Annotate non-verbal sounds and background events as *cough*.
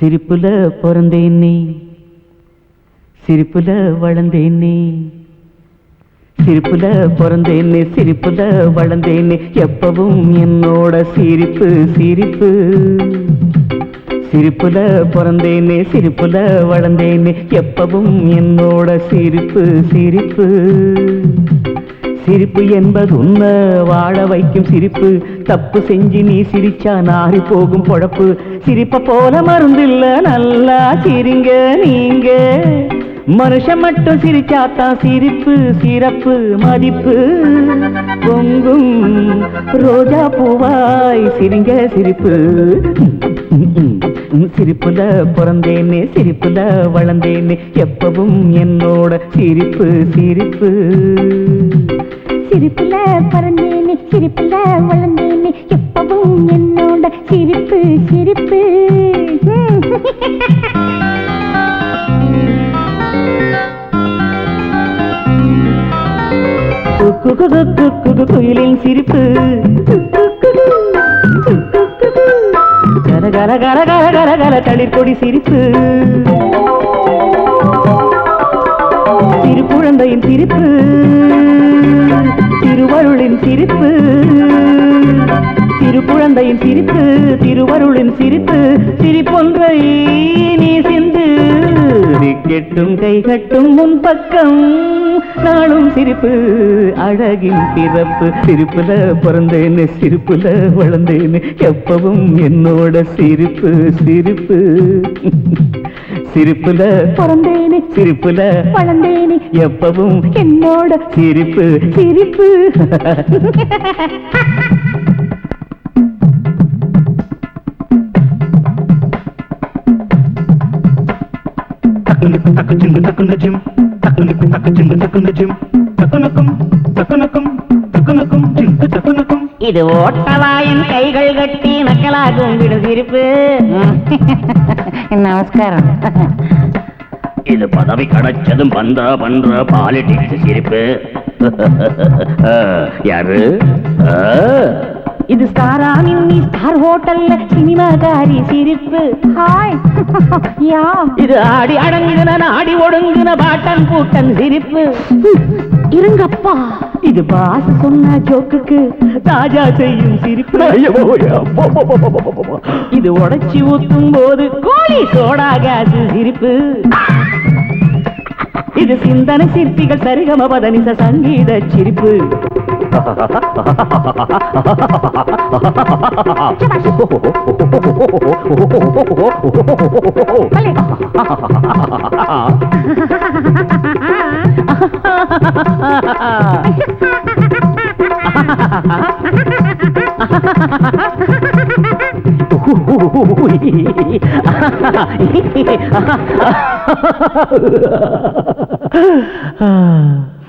சிரிப்புல பிறந்தேன் நீ. சிரிப்புல வளர்ந்தேன் நீ. சிரிப்புல பிறந்தேன் நீ சிரிப்புல வளர்ந்தேன் நீ. எப்பவும் என்னோட சிரிப்பு சிரிப்பு. சிரிப்புல பிறந்தேனே சிரிப்புல வளர்ந்தேனே எப்பவும் என்னோட சிரிப்பு சிரிப்பு. சிரிப்பு என்பது உன்ன வாழ வைக்கும் சிரிப்பு. தப்பு செஞ்சு நீ சிரிச்சா நாரி போகும் பொழப்பு. சிரிப்ப போல மருந்தில்ல நல்லா சிரிங்க நீங்க. மனுஷன் மட்டும் சிரிச்சாத்தான் சிரிப்பு சிறப்பு மதிப்பு. பொங்கும் ரோஜா பூவாய் சிரிங்க சிரிப்பு. சிரிப்புல பிறந்தேனே சிரிப்புல வளர்ந்தேனே. எப்பவும் என்னோட சிரிப்பு சிரிப்பு. சிரிப்புல பறந்தேனே சிரிப்புல வளர்ந்தேனே எப்பவும் என்னோட சிரிப்பு சிரிப்பு. குயிலின் சிரிப்பு. கர கர கர கர கர கர தளிர்கொடி சிரிப்பு. சிறு குழந்தையின் சிரிப்பு. திருவருளின் சிரிப்பு. திருக்குழந்தையின் சிரிப்பு திருவருளின் சிரிப்பு. சிரிப்பொன்றை நீ சிந்து. கெட்டும் கை கட்டும் முன் பக்கம். நாளும் சிரிப்பு அழகின் பிறப்பு. சிரிப்புல பிறந்தேன்னு சிரிப்புல வளர்ந்தேன்னு எப்பவும் என்னோட சிரிப்பு சிரிப்பு. சிரிப்புல பிறந்தேனே. சிரிப்புல வளர்ந்தேனே. எப்பவும் என்னோட சிரிப்பு சிரிப்பு. தக்கு சிங்கு தக்குந்த ஜிம். தக்கு தக்கு சிங்கு தக்குந்த ஜிம். தக்குனக்கும் தக்குனக்கும் தக்குனக்கும் சிங்கு தக்குனக்கும். இது ஓட்டவாயன் கைகள் கட்டி நக்கலாகும் விடு சிரிப்பு *laughs* நமஸ்காரம். இது பதவி கிடைச்சதும் பண்ற பண்ற பாலிடிக்ஸ் சிரிப்பு. *laughs* யாரு? இது ஸ்டாராமின் நீ ஸ்டார் ஹோட்டல்ல சினிமாக்காரி சிரிப்பு. Hi *laughs* yeah. இது ஆடி அடங்குன நாடி ஒடுங்குன பாட்டன் கூட்டன் சிரிப்பு. இருங்கப்பா. இது பாஸ் சொன்ன ஜோக்குக்கு தாஜா செய்யும் சிரிப்பு. இது உடைச்சி ஊத்தும் போது கோழி சோடா சிரிப்பு. இது சிந்தனை சிற்பிகள் சரிகம பதனிச சங்கீத சிரிப்பு Ah. *laughs* *laughs* ఆ